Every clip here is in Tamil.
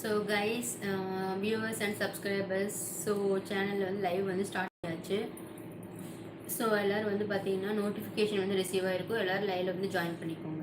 So guys viewers and subscribers so சேனலில் வந்து லைவ் வந்து ஸ்டார்ட் ஆச்சு ஸோ எல்லோரும் வந்து பார்த்தீங்கன்னா நோட்டிஃபிகேஷன் வந்து ரிசீவ் ஆகிருக்கும் எல்லோரும் லைவில் வந்து ஜாயின் பண்ணிக்கோங்க.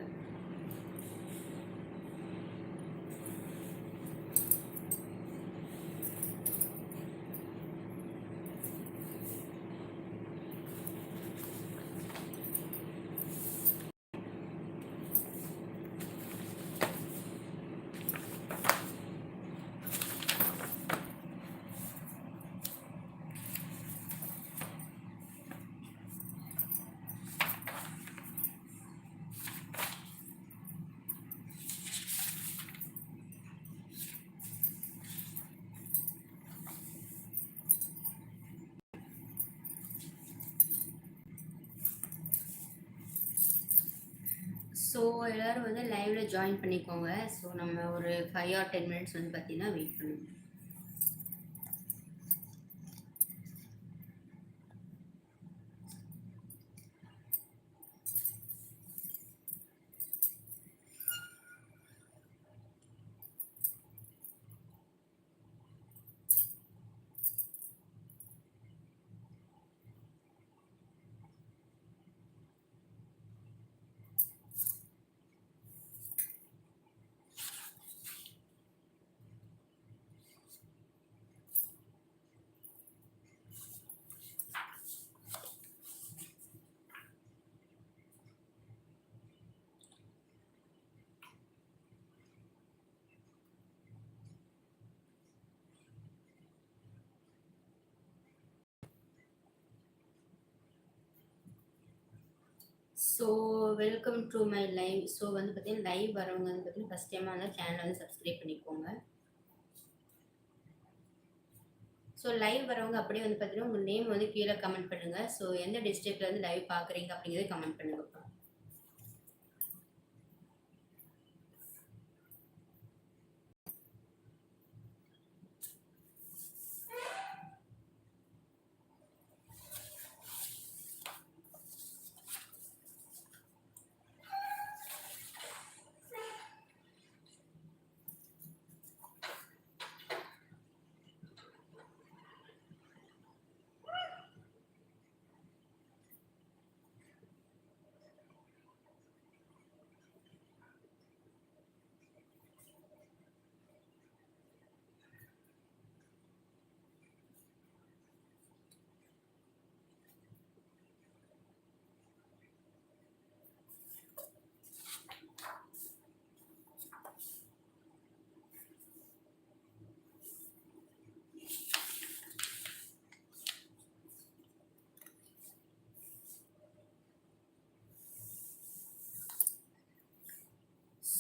ஸோ எல்லோரும் வந்து லைவில் ஜாயின் பண்ணிக்கோங்க. ஸோ நம்ம ஒரு ஃபைவ் ஆர் டென் மினிட்ஸ் வந்து பார்த்திங்கன்னா வெயிட் பண்ணுவோம் so welcome to my live so வந்து பார்த்தீங்கன்னா லைவ் வரவங்க வந்து பார்த்தீங்கன்னா ஃபஸ்ட் டைமாக வந்து சேனல் வந்து சப்ஸ்கிரைப் பண்ணிக்கோங்க. ஸோ லைவ் வரவங்க அப்படியே வந்து பார்த்தீங்கன்னா உங்கள் நேம் வந்து கீழே கமெண்ட் பண்ணுங்கள் ஸோ எந்த டிஸ்ட்ரிக்டில் வந்து லைவ் பார்க்குறீங்க அப்படிங்கிறத கமெண்ட் பண்ணுங்கப்பா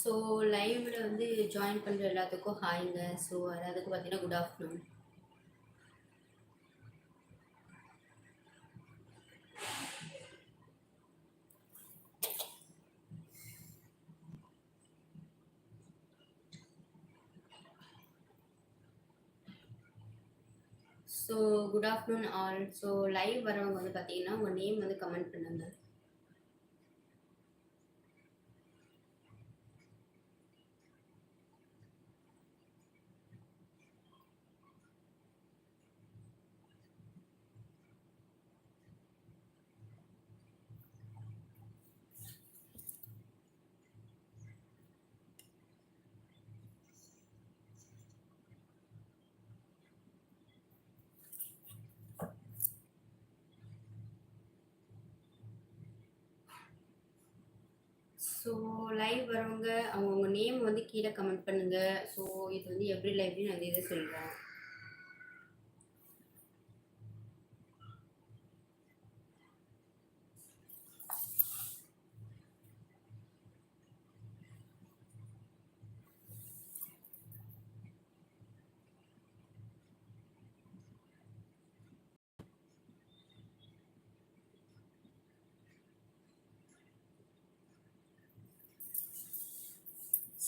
ஸோ லைவில் வந்து ஜாயின் பண்ணுற எல்லாத்துக்கும் ஹாய்ங்க ஸோ எல்லாத்துக்கும் பார்த்தீங்கன்னா good afternoon so good afternoon all so live வரவங்க வந்து பார்த்தீங்கன்னா உங்கள் நேம் வந்து கமெண்ட் பண்ணுங்கள் ஸோ லைவ் வரவங்க அவங்கவுங்க நேம் வந்து கீழே கமெண்ட் பண்ணுங்கள் ஸோ இது வந்து எவ்ரி லைவ்லையும் நான் இதை சொல்கிறேன்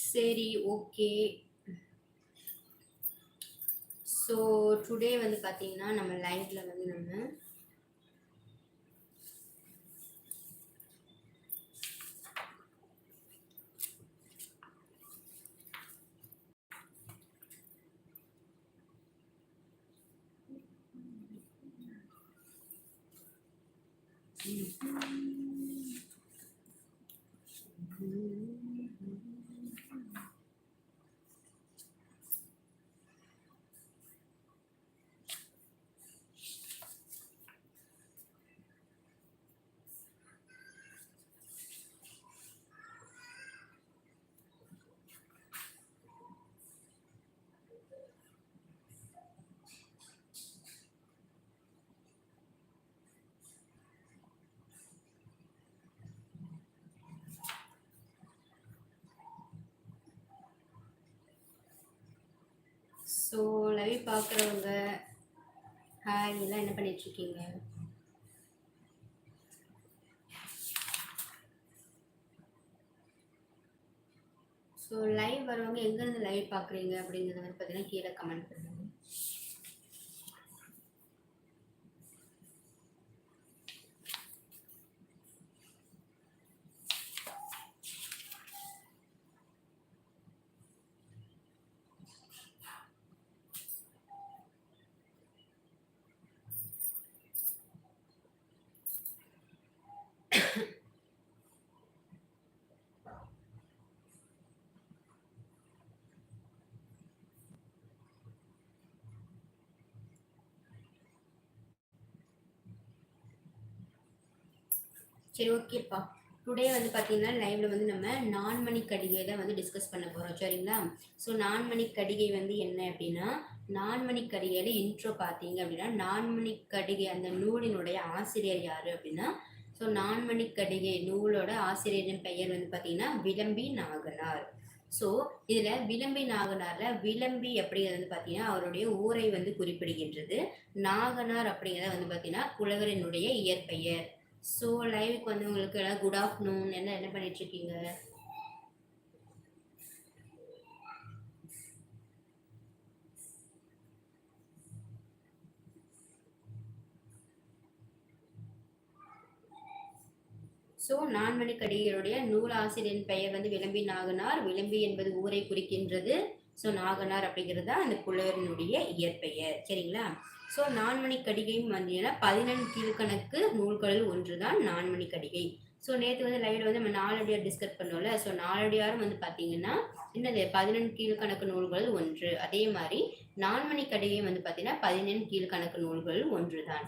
சரி ஓகே. ஸோ டுடே வந்து பார்த்தீங்கன்னா நம்ம லைஃப்பில் வந்து நம்ம ஸோ லைவ் பார்க்குறவங்க ஹாய் எல்லாம் என்ன பண்ணிட்டுருக்கீங்க? ஸோ லைவ் வரவங்க எங்கேருந்து லைவ் பார்க்குறீங்க அப்படிங்கிறத வந்து பார்த்தீங்கன்னா கீழே கமெண்ட் பண்ணுங்கள் சரி ஓகேப்பா டுடே வந்து பார்த்தீங்கன்னா லைவ்ல வந்து நம்ம நான்மணி கடிகை தான் வந்து டிஸ்கஸ் பண்ண போகிறோம் சரிங்களா? ஸோ நான்மணி கடிகை வந்து என்ன அப்படின்னா நான்மணி கடிகையில் இன்ட்ரோ பார்த்தீங்க அப்படின்னா நான்மணி கடிகை அந்த நூலினுடைய ஆசிரியர் யார் அப்படின்னா ஸோ நான்மணி கடிகை நூலோட ஆசிரியரின் பெயர் வந்து பார்த்தீங்கன்னா விளம்பி நாகனார். ஸோ இதில் விளம்பி நாகனாரில் விளம்பி அப்படிங்கிறது வந்து பார்த்தீங்கன்னா அவருடைய ஊரை வந்து குறிப்பிடுகின்றது. நாகனார் அப்படிங்கிறத வந்து பார்த்தீங்கன்னா குலவரனுடைய இயற்பெயர். ஸோ லைவுக்கு வந்து உங்களுக்கு எல்லாம் குட் ஆஃப்டர்நூன் என்ன என்ன பண்ணிட்டு இருக்கீங்க ஸோ நான்மணி கடிகளுடைய நூல் ஆசிரியரின் பெயர் வந்து விளம்பி நாகனார் விளம்பி என்பது ஊரை குறிக்கின்றது. ஸோ நாகனார் அப்படிங்கிறது தான் அந்த புலவரினுடைய இயற்பெயர். சரிங்களா? ஸோ நான்மணி கடிகையும் வந்தீங்கன்னா பதினெண் கீழ்கணக்கு நூல்களில் ஒன்று தான் நான்மணி கடிகை. ஸோ நேற்று வந்து லைவ்ல வந்து நம்ம நாலடியார் டிஸ்கஸ் பண்ணோம்ல. ஸோ நாலடியாரும் வந்து பார்த்தீங்கன்னா என்னது? பதினெண் கீழ்கணக்கு நூல்கள் ஒன்று. அதே மாதிரி நான்மணி கடிகை வந்து பார்த்தீங்கன்னா பதினெண் கீழ்கணக்கு நூல்கள் ஒன்று தான்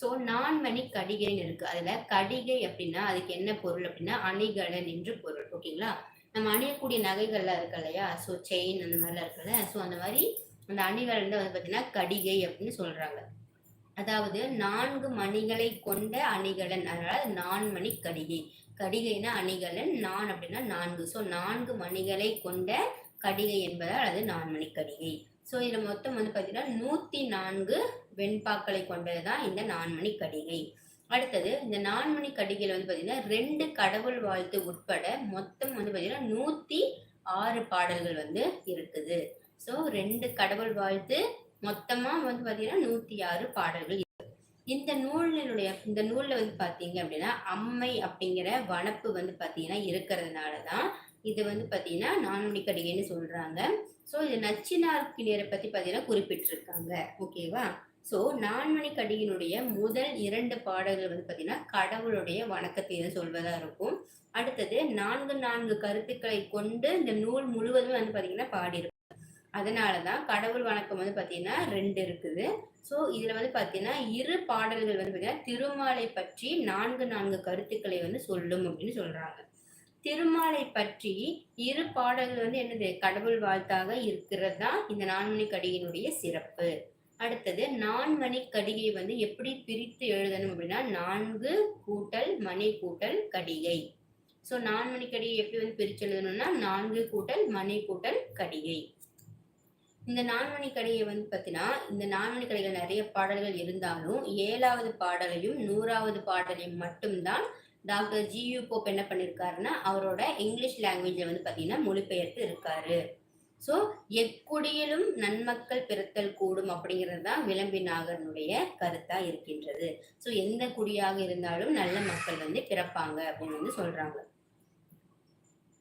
ஸோ நான்மணி கடிகைன்னு இருக்கு. அதுல கடிகை அப்படின்னா அதுக்கு என்ன பொருள் அப்படின்னா அணிகலன் என்று பொருள். ஓகேங்களா? நம்ம அணியக்கூடிய நகைகள்லாம் இருக்கு இல்லையா? ஸோ செயின் அந்த மாதிரிலாம் இருக்குல்ல ஸோ அந்த மாதிரி அந்த அணிகள் வந்து பார்த்தீங்கன்னா கடிகை அப்படின்னு சொல்கிறாங்க அதாவது நான்கு மணிகளை கொண்ட அணிகலன் அதனால நான்மணி கடிகை. கடிகைனா அணிகலன் நான் அப்படின்னா நான்கு. ஸோ நான்கு மணிகளை கொண்ட கடிகை என்பதால் அது நான்மணி கடிகை. ஸோ இதில் மொத்தம் வந்து பார்த்தீங்கன்னா நூற்றி நான்கு வெண்பாக்களை கொண்டது தான் இந்த நான்மணி கடிகை. அடுத்தது இந்த நான்மணி கடிகையில் வந்து பார்த்தீங்கன்னா ரெண்டு கடவுள் வாழ்த்து உட்பட மொத்தம் வந்து பார்த்தீங்கன்னா நூற்றி ஆறு பாடல்கள் வந்து இருக்குது. ஸோ ரெண்டு கடவுள் வாழ்த்து மொத்தமாக வந்து பார்த்தீங்கன்னா நூற்றி ஆறு பாடல்கள் இந்த நூலினுடைய இந்த நூலில் வந்து பார்த்தீங்க அப்படின்னா அம்மை அப்படிங்கிற வனப்பு வந்து பார்த்தீங்கன்னா இருக்கிறதுனால தான் இது வந்து பார்த்தீங்கன்னா நான்மணி கடிகைன்னு சொல்கிறாங்க ஸோ இது நச்சினார் கிளியரை பற்றி பார்த்தீங்கன்னா குறிப்பிட்டிருக்காங்க. ஓகேவா ஸோ நான்மணி கடியினுடைய முதல் இரண்டு பாடல்கள் வந்து பார்த்தீங்கன்னா கடவுளுடைய வணக்கத்தை சொல்வதாக இருக்கும். அடுத்தது நான்கு நான்கு கருத்துக்களை கொண்டு இந்த நூல் முழுவதும் வந்து பார்த்தீங்கன்னா பாடியிருக்கும் அதனால தான் கடவுள் வணக்கம் வந்து பார்த்தீங்கன்னா ரெண்டு இருக்குது. ஸோ இதில் வந்து பார்த்தீங்கன்னா இரு பாடல்கள் வந்து பார்த்தீங்கன்னா திருமாலை பற்றி நான்கு நான்கு கருத்துக்களை வந்து சொல்லும் அப்படின்னு சொல்கிறாங்க திருமாலை பற்றி இரு பாடல்கள் வந்து என்னது? கடவுள் வாழ்த்தாக இருக்கிறது தான் இந்த நான்மணி கடிகையினுடைய சிறப்பு. அடுத்தது நான்மணி கடிகை வந்து எப்படி பிரித்து எழுதணும் அப்படின்னா நான்கு கூட்டல் மணி கூட்டல் கடிகை. ஸோ நான்மணி கடிகை எப்படி வந்து பிரித்து எழுதணும்னா நான்கு கூட்டல் மணி கூட்டல் கடிகை. இந்த நான்மணி கடிகை வந்து பார்த்தீங்கன்னா இந்த நான்மணி கடைகள் நிறைய பாடல்கள் இருந்தாலும் ஏழாவது பாடலையும் நூறாவது பாடலையும் மட்டும்தான் டாக்டர் ஜி போப் என்ன பண்ணியிருக்காருன்னா அவரோட இங்கிலீஷ் லாங்குவேஜில் வந்து பார்த்தீங்கன்னா மொழிபெயர்த்து இருக்காரு. ஸோ எக்குடியிலும் நன்மக்கள் பிறத்தல் கூடும் அப்படிங்கிறது தான் விளம்பிநாகரனுடைய கருத்தாக இருக்கின்றது. ஸோ எந்த குடியாக இருந்தாலும் நல்ல மக்கள் வந்து பிறப்பாங்க அப்படின்னு வந்து சொல்கிறாங்க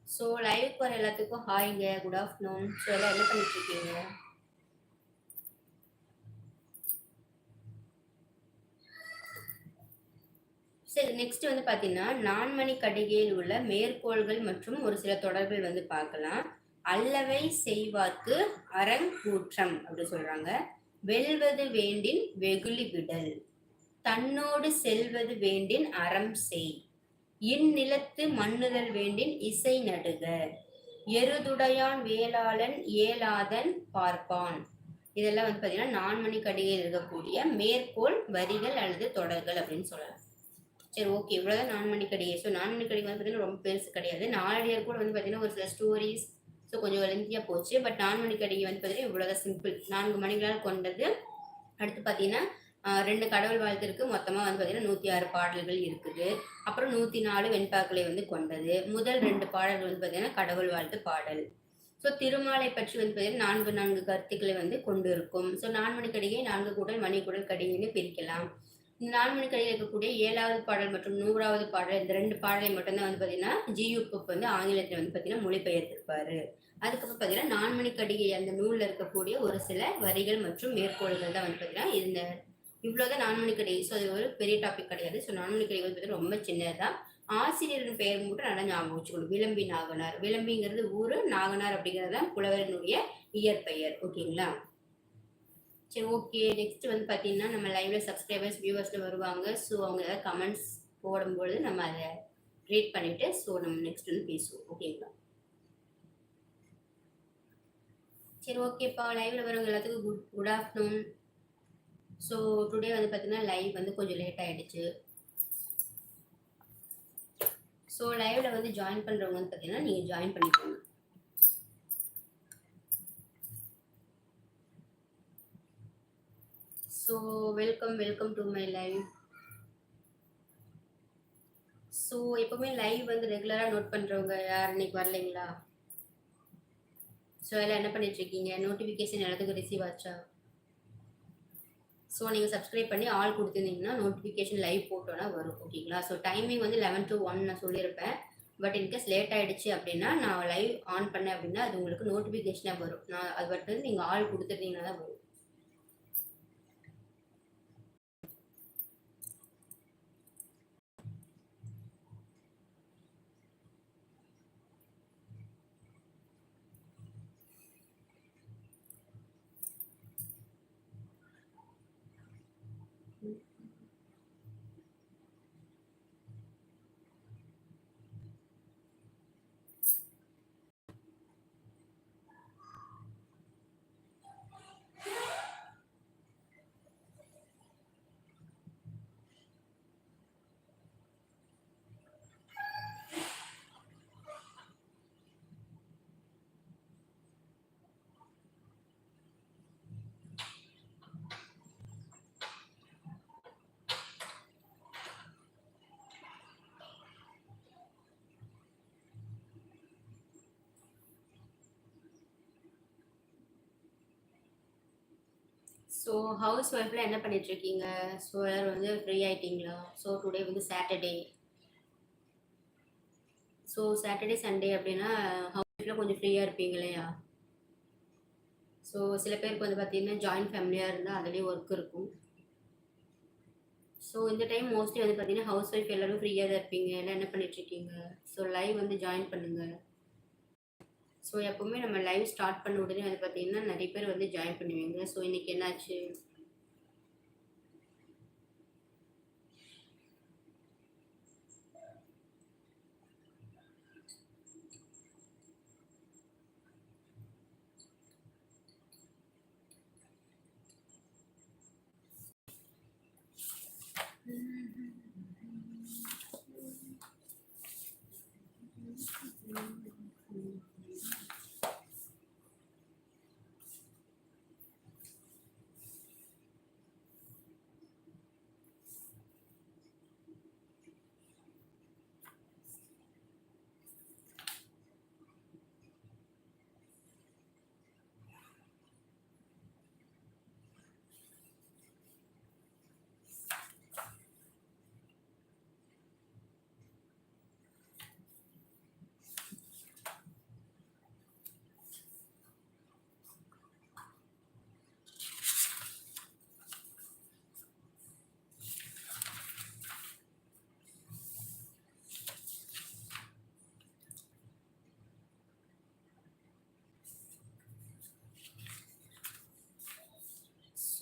ஸோ லைவ் வர எல்லாத்துக்கும் ஹாய்ங்க குட் ஆஃப்டர்நூன் ஸோ எல்லாம் என்ன பண்ணிட்டு இருக்கீங்க சரி நெக்ஸ்ட் வந்து பார்த்தீங்கன்னா நான்மணி கடிகையில் உள்ள மேற்கோள்கள் மற்றும் ஒரு சில தொடர்கள் வந்து பார்க்கலாம். அல்லவை செய்வார்க்கு அறங்கூற்றம் அப்படி சொல்றாங்க. வெல்வது வேண்டின் வெகுளி விடல். தன்னோடு செல்வது வேண்டின் அறம் செய். இந்நிலத்து மண்ணுதல் வேண்டின் இசை நடுக. எருதுடையான் வேளாளன் ஏலாதன் பார்ப்பான். இதெல்லாம் வந்து பார்த்தீங்கன்னா நான்மணி கடிகையில் இருக்கக்கூடிய மேற்கோள் வரிகள் அல்லது தொடர்கள் அப்படின்னு சொல்லலாம். சரி ஓகே இவ்வளோதான் நான்மணி கடிகை ஸோ நான்மணி கடிகை வந்து பார்த்தீங்கன்னா ரொம்ப பெருசு கிடையாது. நாலடியார் கூட வந்து பார்த்தீங்கன்னா ஒரு சில ஸ்டோரிஸ் ஸோ கொஞ்சம் லென்த்தியாக போச்சு. பட் நான்மணி கடிகை வந்து பார்த்தீங்கன்னா இவ்வளோதான் சிம்பிள் நான்கு மணிகளால் கொண்டது. அடுத்து பார்த்தீங்கன்னா ரெண்டு கடவுள் வாழ்த்திற்கு மொத்தமாக வந்து பார்த்தீங்கன்னா நூற்றி ஆறு பாடல்கள் இருக்குது. அப்புறம் நூற்றி நாலு வெண்பாக்களை வந்து கொண்டது. முதல் ரெண்டு பாடல்கள் வந்து பார்த்தீங்கன்னா கடவுள் வாழ்த்து பாடல். ஸோ திருமாலை பற்றி வந்து பார்த்தீங்கன்னா நான்கு நான்கு கருத்துக்களை வந்து கொண்டு இருக்கும் ஸோ நான்மணி கடிகை நான்கு கூடல் மணி கூடல் கடிகைன்னு பிரிக்கலாம். நான்மணி கடிகை இருக்கக்கூடிய ஏழாவது பாடல் மற்றும் நூறாவது பாடல் இந்த ரெண்டு பாடலை மட்டும்தான் வந்து பார்த்தீங்கன்னா ஜியு புக் வந்து ஆங்கிலத்தில் வந்து பார்த்தீங்கன்னா மொழிபெயர்த்திருப்பாரு. அதுக்கப்புறம் பார்த்தீங்கன்னா நான்மணிக்கடிகை அந்த நூலில் இருக்கக்கூடிய ஒரு சில வரிகள் மற்றும் மேற்கோள்கள் தான் வந்து பார்த்தீங்கன்னா இந்த இவ்வளோதான் நான்மணிக்கடிகை ஸோ அது ஒரு பெரிய டாபிக் கிடையாது. ஸோ நான்மணிக்கடிகை வந்து பார்த்தீங்கன்னா ரொம்ப சின்னதுதான். ஆசிரியரின் பெயர் மட்டும் நல்லா ஞாபகம் வச்சுக்கணும். விளம்பி நாகனார். விளம்பிங்கிறது ஊர் நாகனார் அப்படிங்கிறது தான் புலவரனுடைய இயற்பெயர். ஓகேங்களா? சரி ஓகே நெக்ஸ்ட் வந்து பார்த்தீங்கன்னா நம்ம லைவ்ல சப்ஸ்கிரைபர்ஸ் வியூவர்ஸில் வருவாங்க. ஸோ அவங்க ஏதாவது கமெண்ட்ஸ் போடும்பொழுது நம்ம அதை ரீட் பண்ணிவிட்டு ஸோ நம்ம நெக்ஸ்ட் வந்து பேசுவோம். ஓகேங்களா சரி ஓகேப்பா லைவ்ல வரவங்க எல்லாத்துக்கும் good good afternoon so today வந்து பார்த்தீங்கன்னா லைவ் வந்து கொஞ்சம் லேட் ஆகிடுச்சு ஸோ லைவ்ல வந்து ஜாயின் பண்ணுறவங்க வந்து பார்த்தீங்கன்னா நீங்கள் ஜாயின் பண்ணிக்கோங்க. So welcome welcome to my live so எப்போவுமே லைவ் வந்து ரெகுலராக நோட் பண்ணுறவங்க யார்? இன்னைக்கு வரலைங்களா? ஸோ எல்லாம் என்ன பண்ணிட்டு இருக்கீங்க? நோட்டிஃபிகேஷன் எல்லாத்துக்கும் ரிசீவ் ஆச்சா? ஸோ நீங்கள் சப்ஸ்கிரைப் பண்ணி ஆள் கொடுத்துருந்தீங்கன்னா நோட்டிஃபிகேஷன் லைவ் போட்டோன்னா வரும். ஓகேங்களா ஸோ டைமிங் வந்து லெவன் டு ஒன் நான் சொல்லியிருப்பேன். பட் இன்கேஸ் லேட் ஆகிடுச்சு அப்படின்னா நான் லைவ் ஆன் பண்ணேன் அப்படின்னா அது உங்களுக்கு நோட்டிஃபிகேஷனாக வரும். நான் அது மட்டும் நீங்கள் ஆள் கொடுத்துருந்தீங்கன்னா தான் வரும். ஸோ ஹவுஸ் ஒய்ஃபில் என்ன பண்ணிட்டு இருக்கீங்க ஸோ எல்லோரும் வந்து ஃப்ரீ ஆகிட்டீங்களா ஸோ டுடே வந்து சாட்டர்டே ஸோ சாட்டர்டே சண்டே அப்படின்னா ஹவுஸ் ஒய்ஃபில் கொஞ்சம் ஃப்ரீயாக இருப்பீங்க இல்லையா? ஸோ சில பேருக்கு வந்து பார்த்தீங்கன்னா ஜாயின்ட் ஃபேமிலியாக இருந்தால் அதுலேயும் ஒர்க் இருக்கும். ஸோ இந்த டைம் மோஸ்ட்லி வந்து பார்த்தீங்கன்னா ஹவுஸ் ஒய்ஃப் எல்லோரும் ஃப்ரீயாக தான் இருப்பீங்க. எல்லாம் என்ன பண்ணிட்டுருக்கீங்க? ஸோ லைவ் வந்து ஜாயின் பண்ணுங்கள் ஸோ எப்போவுமே நம்ம லைவ் ஸ்டார்ட் பண்ண உடனே வந்து பார்த்தீங்கன்னா நிறைய பேர் வந்து ஜாயின் பண்ணுவீங்க. ஸோ இன்னைக்கு என்னாச்சு?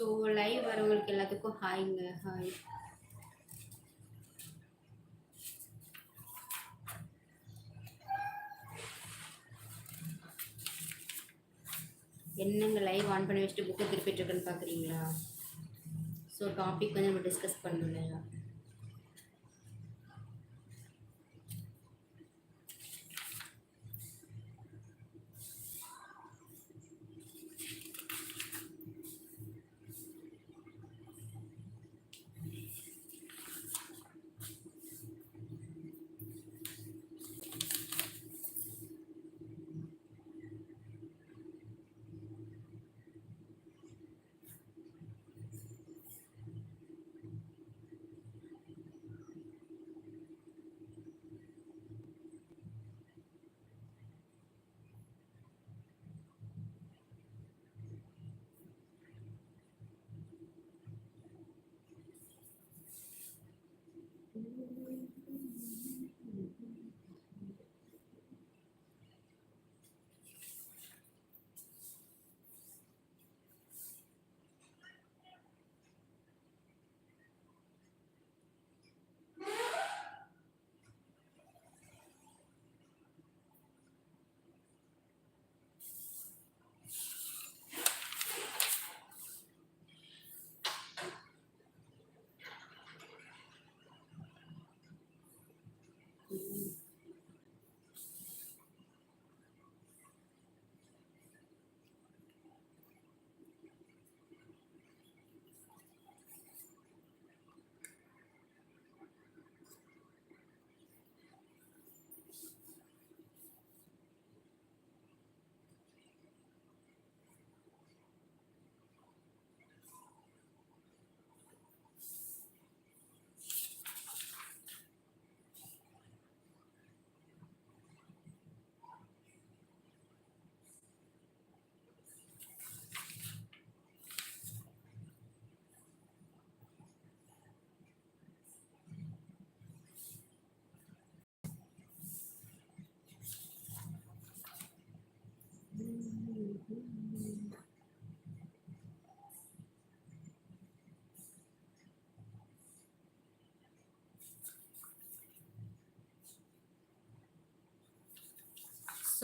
ஸோ லைவ் வரவங்களுக்கு எல்லாத்துக்கும் ஹாய்ங்க ஹாய் என்னங்க லைவ் ஆன் பண்ணி வச்சுட்டு புக்கை திருப்பிட்டு இருக்குன்னு பார்க்குறீங்களா ஸோ டாபிக் வந்து நம்ம டிஸ்கஸ் பண்ணணும் இல்லையா?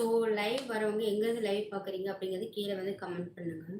ஸோ லைவ் வரவங்க எங்கேருந்து லைவ் பார்க்குறீங்க அப்படிங்கிறது கீழே வந்து கமெண்ட் பண்ணுங்கள்